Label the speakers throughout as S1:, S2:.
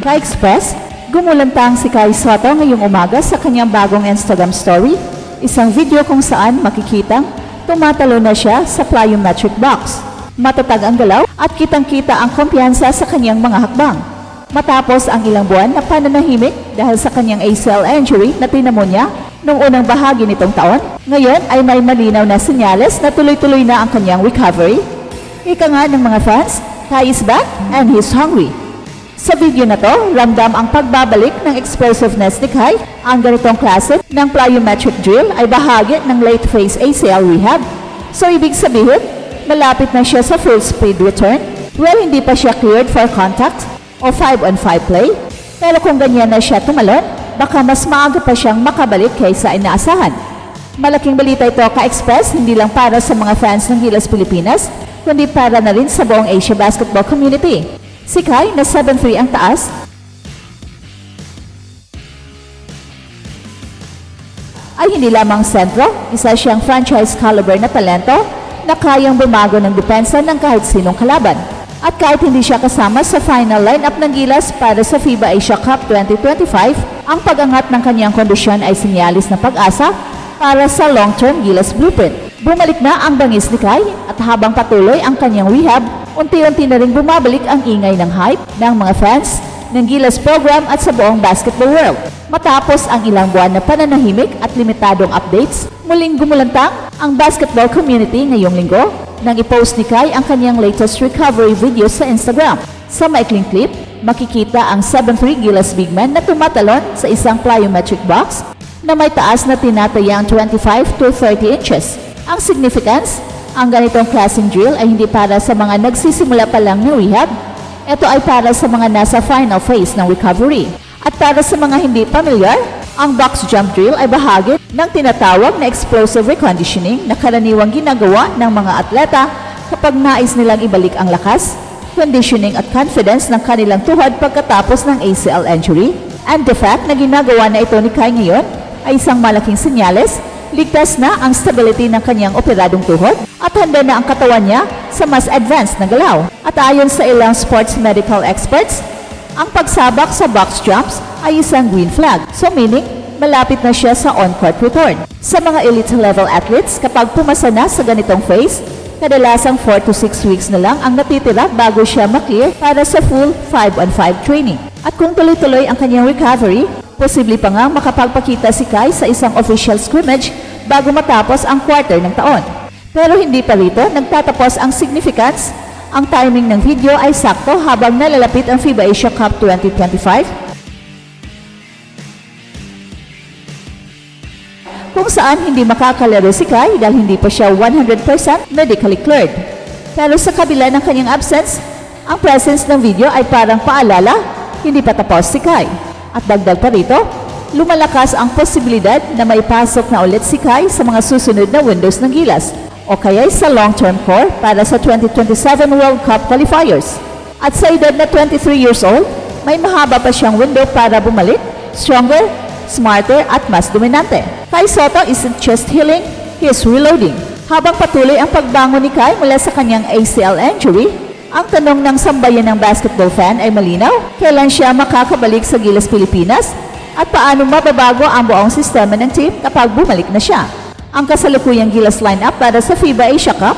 S1: Ka-Express, gumulantang si Kai Soto ngayong umaga sa kanyang bagong Instagram story, isang video kung saan makikitang tumatalo na siya sa plyometric box. Matatag ang galaw at kitang-kita ang kumpiyansa sa kanyang mga hakbang. Matapos ang ilang buwan na pananahimik dahil sa kanyang ACL injury na tinamo niya noong unang bahagi nitong taon, ngayon ay may malinaw na senyales na tuloy-tuloy na ang kanyang recovery. Ika nga ng mga fans, Kai is back and he's hungry. Sa video na to, ramdam ang pagbabalik ng explosiveness ni Kai. Ang ganitong klase ng plyometric drill ay bahagi ng late phase ACL rehab. So ibig sabihin, malapit na siya sa full speed return. Well, hindi pa siya cleared for contact o 5 on 5 play. Pero kung ganyan na siya tumalon, baka mas maaga pa siyang makabalik kaysa inaasahan. Malaking balita ito ka-express hindi lang para sa mga fans ng Gilas Pilipinas, kundi para na rin sa buong Asia basketball community. Si Kai na 7'3 ang taas, ay hindi lamang sentro, isa siyang franchise caliber na talento na kayang bumago ng depensa ng kahit sinong kalaban. At kahit hindi siya kasama sa final lineup ng Gilas para sa FIBA Asia Cup 2025, ang pag-angat ng kanyang kondisyon ay sinyalis ng pag-asa para sa long-term Gilas blueprint. Bumalik na ang bangis ni Kai at habang patuloy ang kanyang rehab, unti-unti na rin bumabalik ang ingay ng hype ng mga fans ng Gilas program at sa buong basketball world. Matapos ang ilang buwan na pananahimik at limitadong updates, muling gumulantang ang basketball community ngayong linggo nang ipost ni Kai ang kanyang latest recovery video sa Instagram. Sa maikling clip, makikita ang 7'3 Gilas big man na tumatalon sa isang plyometric box na may taas na tinatayang 25 to 30 inches. Ang significance, ang ganitong klaseng drill ay hindi para sa mga nagsisimula pa lang ng rehab, ito ay para sa mga nasa final phase ng recovery. At para sa mga hindi pamilyar, ang box jump drill ay bahagi ng tinatawag na explosive reconditioning na karaniwang ginagawa ng mga atleta kapag nais nilang ibalik ang lakas, conditioning at confidence ng kanilang tuhod pagkatapos ng ACL injury. And the fact na ginagawa na ito ni Kai ngayon ay isang malaking senyales ligtas na ang stability ng kanyang operadong tuhod at handa na ang katawan niya sa mas advanced na galaw. At ayon sa ilang sports medical experts, ang pagsabak sa box jumps ay isang green flag. So meaning, malapit na siya sa on-court return. Sa mga elite level athletes, kapag pumasa na sa ganitong phase, kadalasang 4 to 6 weeks na lang ang natitira bago siya maklear para sa full 5 on 5 training. At kung tuloy-tuloy ang kanyang recovery, posible pa nga makapagpakita si Kai sa isang official scrimmage bago matapos ang quarter ng taon. Pero hindi pa rito nagtatapos ang significance. Ang timing ng video ay sakto habang nalalapit ang FIBA Asia Cup 2025 kung saan hindi makakalaro si Kai dahil hindi pa siya 100% medically cleared. Pero sa kabila ng kanyang absence, ang presence ng video ay parang paalala, hindi pa tapos si Kai. At dagdag pa rito, lumalakas ang posibilidad na maipasok na ulit si Kai sa mga susunod na windows ng Gilas o kaya'y sa long-term core para sa 2027 World Cup qualifiers. At sa edad na 23 years old, may mahaba pa siyang window para bumalik, stronger, smarter at mas dominante. Kai Soto isn't just healing, he is reloading. Habang patuloy ang pagbangon ni Kai mula sa kanyang ACL injury, ang tanong ng sambayan ng basketball fan ay malinaw, kailan siya makakabalik sa Gilas Pilipinas at paano mababago ang buong sistema ng team kapag bumalik na siya. Ang kasalukuyang Gilas lineup para sa FIBA Asia Cup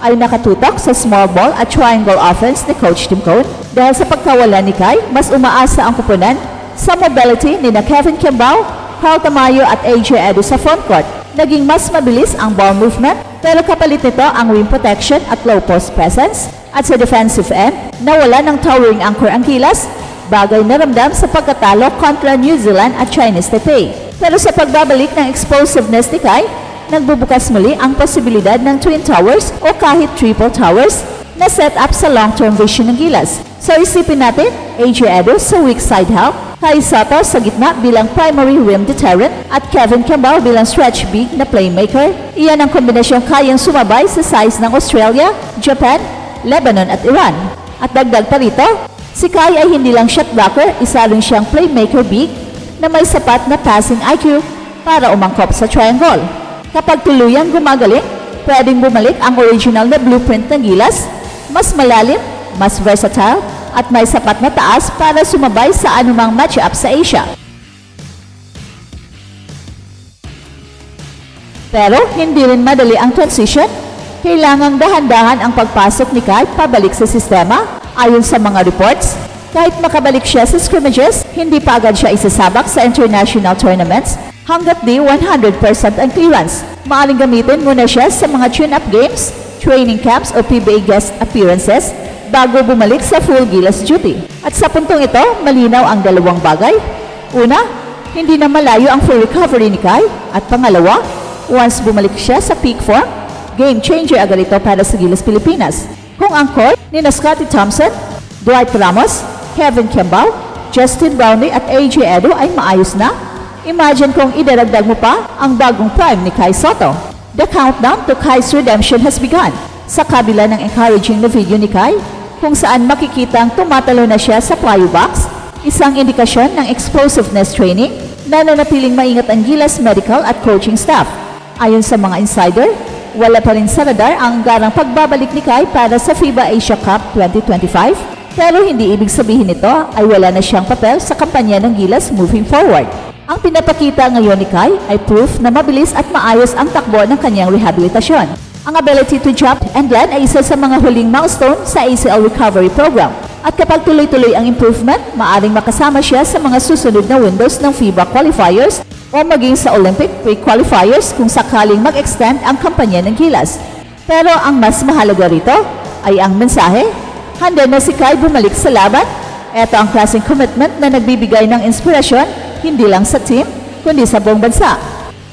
S1: ay nakatutok sa small ball at triangle offense ni Coach Tim Cone. Dahil sa pagkawala ni Kai, mas umaasa ang kupunan sa mobility ni na Kevin Kimbao, Carl Tamayo at AJ Edu sa frontcourt. Naging mas mabilis ang ball movement pero kapalit nito ang rim protection at low post presence. At sa defensive end, nawala ng towering anchor ang kilas, bagay na ramdam sa pagkatalo kontra New Zealand at Chinese Taipei. Pero sa pagbabalik ng explosiveness ni Kai, nagbubukas muli ang posibilidad ng Twin Towers o kahit Triple Towers na set up sa long-term vision ng Gilas. So isipin natin, AJ Edo sa weak side help, Kai Soto sa gitna bilang primary rim deterrent at Kevin Campbell bilang stretch big na playmaker. Iyan ang kombinasyong kayang sumabay sa size ng Australia, Japan, Lebanon at Iran. At dagdag pa rito, si Kai ay hindi lang shot blocker, isa rin siyang playmaker big na may sapat na passing IQ para umangkop sa triangle. Kapag tuluyang gumagaling, pwedeng bumalik ang original na blueprint ng Gilas, mas malalim, mas versatile, at may sapat na taas para sumabay sa anumang matchup sa Asia. Pero hindi rin madali ang transition. Kailangang dahan-dahan ang pagpasok ni Kai pabalik sa sistema. Ayon sa mga reports, kahit makabalik siya sa scrimmages, hindi pa agad siya isasabak sa international tournaments hanggat di 100% ang clearance. Maaring gamitin muna siya sa mga tune-up games, training camps o PBA guest appearances bago bumalik sa full Gilas duty. At sa puntong ito, malinaw ang dalawang bagay. Una, hindi na malayo ang full recovery ni Kai. At pangalawa, once bumalik siya sa peak form, game changer agad ito para sa Gilas Pilipinas. Kung ang court ni na Scotty Thompson, Dwight Ramos, Kevin Kimball, Justin Brownlee at AJ Edo ay maayos na, imagine kung idaragdag mo pa ang bagong prime ni Kai Soto. The countdown to Kai's redemption has begun. Sa kabila ng encouraging na video ni Kai, kung saan makikitang tumatalo na siya sa plyo box, isang indikasyon ng explosiveness training na nanatiling maingat ang Gilas medical at coaching staff. Ayon sa mga insider, wala pa rin sa radar ang garang pagbabalik ni Kai para sa FIBA Asia Cup 2025, pero hindi ibig sabihin nito ay wala na siyang papel sa kampanya ng Gilas moving forward. Ang pinapakita ngayon ni Kai ay proof na mabilis at maayos ang takbo ng kanyang rehabilitasyon. Ang ability to jump and land ay isa sa mga huling milestone sa ACL recovery program. At kapag tuloy-tuloy ang improvement, maaring makasama siya sa mga susunod na windows ng FIBA qualifiers o maging sa Olympic pre-qualifiers kung sakaling mag-extend ang kampanya ng Gilas. Pero ang mas mahalaga rito ay ang mensahe, handa na si Kai bumalik sa laban. Ito ang klaseng commitment na nagbibigay ng inspirasyon hindi lang sa team, kundi sa buong bansa.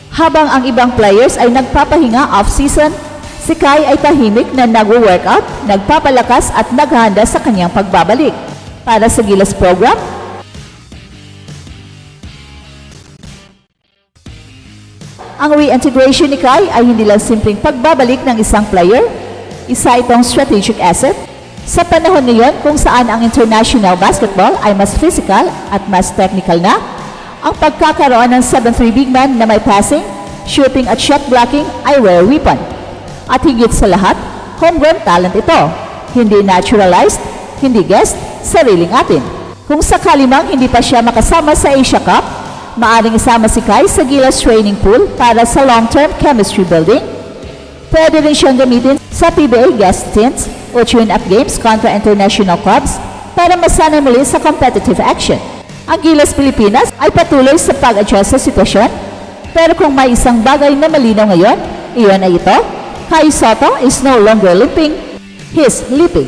S1: Habang ang ibang players ay nagpapahinga off-season, si Kai ay tahimik na nag-workout, nagpapalakas at naghahanda sa kanyang pagbabalik. Para sa Gilas program, Ang reintegration ni Kai ay hindi lang simpleng pagbabalik ng isang player, isa itong strategic asset. Sa panahon ngayon kung saan ang international basketball ay mas physical at mas technical na, ang pagkakaroon ng 7'3 big man na may passing, shooting at shot blocking ay rare weapon. At higit sa lahat, homegrown talent ito. Hindi naturalized, hindi guest, sariling atin. Kung sakali mang hindi pa siya makasama sa Asia Cup, maaring isama si Kai sa Gilas training pool para sa long-term chemistry building. Pwede rin siyang gamitin sa PBA guest stints o tune-up games kontra international clubs para masanay muli sa competitive action. Ang Gilas Pilipinas ay patuloy sa pag-adjust sa sitwasyon, pero kung may isang bagay na malinaw ngayon, iyon ay ito, Kai Soto is no longer limping, he's leaping.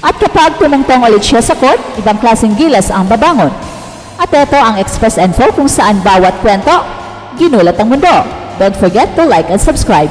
S1: At kapag tumungtong ulit siya sa court, ibang klaseng gilas ang babangon. At ito ang Express Info kung saan bawat kwento, ginulat ang mundo. Don't forget to like and subscribe.